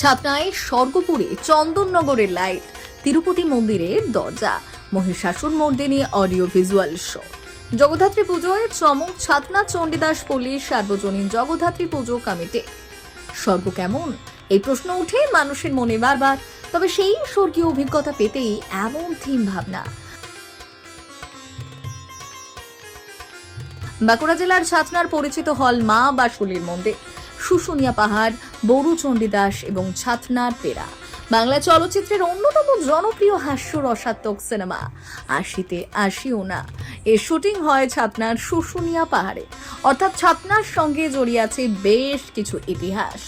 ছাতনায় স্বর্গপুরে চন্দননগরের light Tirupati মন্দিরের দরজা, Mahishasur Mardini audio visual show Jagaddhatri পুজোয় চমক, ছাতনা, চণ্ডীদাস পল্লীর সার্বজনীন জগদ্ধাত্রী পুজো কমিটি। স্বর্গ কেমন? এই প্রশ্ন উঠে মানুষের মনে বারবার, তবে সেই স্বর্গীয় অভিজ্ঞতা পেতেই এমন থিম ভাবনা। বাঁকুড়া জেলার ছাতনার পরিচিত হল মা বাসুলির মন্দির। শুশুনিয়া পাহাড়, বড়ু চণ্ডীদাস এবং ছাতনার পেরা বাংলা চলচ্চিত্রের অন্যতম জনপ্রিয় হাস্য রসাত্মক সিনেমা, আশিতে আসিও না। এর শুটিং হয় ছাতনার শুশুনিয়া পাহাড়ে। অর্থাৎ ছাতনার সঙ্গে জড়িয়ে আছে বেশ কিছু ইতিহাস।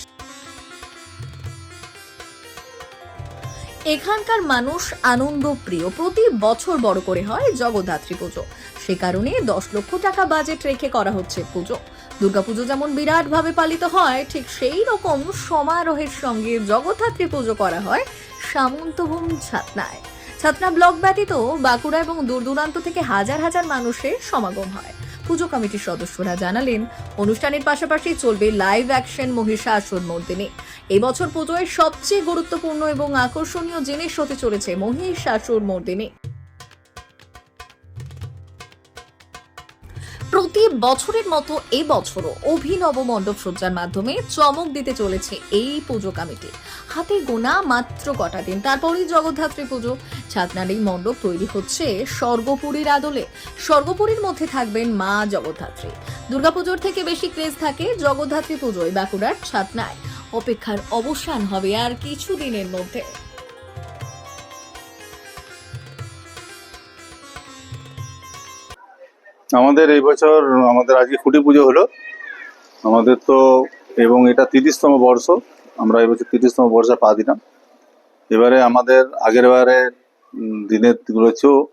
এখানকার মানুষ আনন্দ প্রিয়। প্রতি বছর বড় করে হয় জগদ্ধাত্রী পুজো। সে কারণে দশ লক্ষ টাকা বাজেট রেখে করা হচ্ছে পুজো। দুর্গাপুজো যেমন বিরাটভাবে পালিত হয়, ঠিক সেই রকম সমারোহের সঙ্গে জগদ্ধাত্রী পুজো করা হয় সামন্তভূম ছাতনায়। ছাতনা ব্লক ব্যতীত বাঁকুড়া এবং দূর দূরান্ত থেকে হাজার হাজার মানুষের সমাগম হয়। পুজো কমিটির সদস্যরা জানালেন, অনুষ্ঠানের পাশাপাশি চলবে লাইভ অ্যাকশন মহিষাসুর মর্দিনী। এবছর পুজোয় সবচেয়ে গুরুত্বপূর্ণ এবং আকর্ষণীয় জিনিস হতে চলেছে মহিষাসুর মর্দিনী। বছরের মতো এবছরও অভিনব মণ্ডপ সজ্জার মাধ্যমে চমক দিতে চলেছে এই পুজো কমিটি। হাতে গোনা মাত্র কটা দিন, তারপরেই জগদ্ধাত্রী পুজো। ছাতনার এই মণ্ডপ তৈরি হচ্ছে স্বর্গপুরীর আদলে। স্বর্গপুরীর মধ্যে থাকবেন মা জগদ্ধাত্রী। দুর্গাপুজোর থেকে বেশি ক্রেজ থাকে জগদ্ধাত্রী পুজোয় বাঁকুড়ার ছাতনায়। অপেক্ষার অবসান হবে আর কিছু দিনের মধ্যে। আমাদের এই বছর আমাদের আজকে খুঁটি পুজো হলো। আমাদের তো এবং এটা তিরিশতম বর্ষ। আমরা এবছর তিরিশতম বর্ষে পা দিলাম। এবারে আমাদের আগের বারে দিনের তুলছেও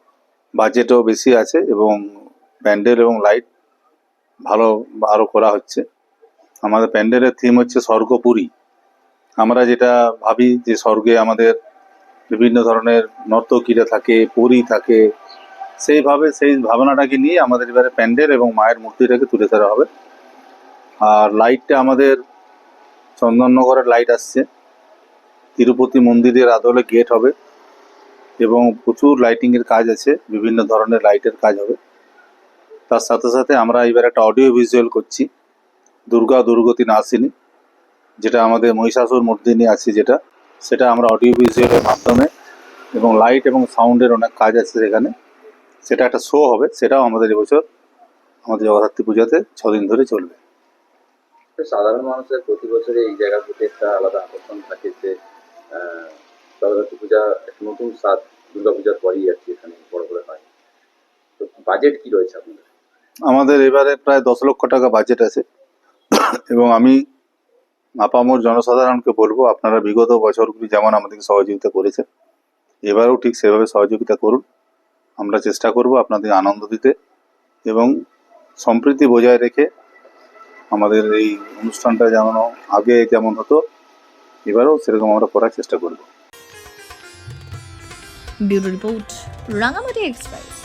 বাজেটও বেশি আছে এবং প্যান্ডেল এবং লাইট ভালো আরও করা হচ্ছে। আমাদের প্যান্ডেলের থিম হচ্ছে স্বর্গপুরী। আমরা যেটা ভাবি যে স্বর্গে আমাদের বিভিন্ন ধরনের নর্তকীরা থাকে, পরী থাকে সেইভাবে, সেই ভাবনাটাকে নিয়ে আমাদের এবারে প্যান্ডেল এবং মায়ের মূর্তিটাকে তুলে ধরা হবে। আর লাইটটা আমাদের চন্দননগরের লাইট আসছে। তিরুপতি মন্দিরের আদলে গেট হবে এবং প্রচুর লাইটিংয়ের কাজ আছে, বিভিন্ন ধরনের লাইটের কাজ হবে। তার সাথে সাথে আমরা এবার একটা অডিও ভিজুয়াল করছি, দুর্গা দুর্গতি নাসিনী, যেটা আমাদের মহিষাসুর মূর্তিনি আছে যেটা। সেটা আমরা অডিও ভিজুয়ালের মাধ্যমে এবং লাইট এবং সাউন্ডের অনেক কাজ আছে সেখানে। সেটা একটা শো হবে সেটাও আমাদের এবছর আমাদের জগদ্ধাত্রী পূজাতে ছদিন ধরে চলবে। সাধারণ মানুষের প্রতি বছরে এই জায়গার প্রতি একটা আলাদা আকর্ষণ থাকে যে জগদ্ধাত্রী পূজা একটা নতুন স্বাদ দুর্গা পূজার পরেই কি এখানে বড় করে হয়। তো বাজেট কি রয়েছে আপনাদের? আমাদের এবারে প্রায় দশ লক্ষ টাকা বাজেট আছে। এবং আমি আপামর জনসাধারণকে বলব আপনারা বিগত বছরগুলি যেমন আমাদেরকে সহযোগিতা করেছে এবারেও ঠিক সেভাবে সহযোগিতা করুন। আমরা চেষ্টা করব আপনাদের আনন্দ দিতে এবং সম্প্রীতি বজায় রেখে আমাদের এই অনুষ্ঠানটা যেমন আগে যেমন হতো, এবারেও সেরকম আমরা করার চেষ্টা করব। রাঙামাটি এক্সপ্রেস।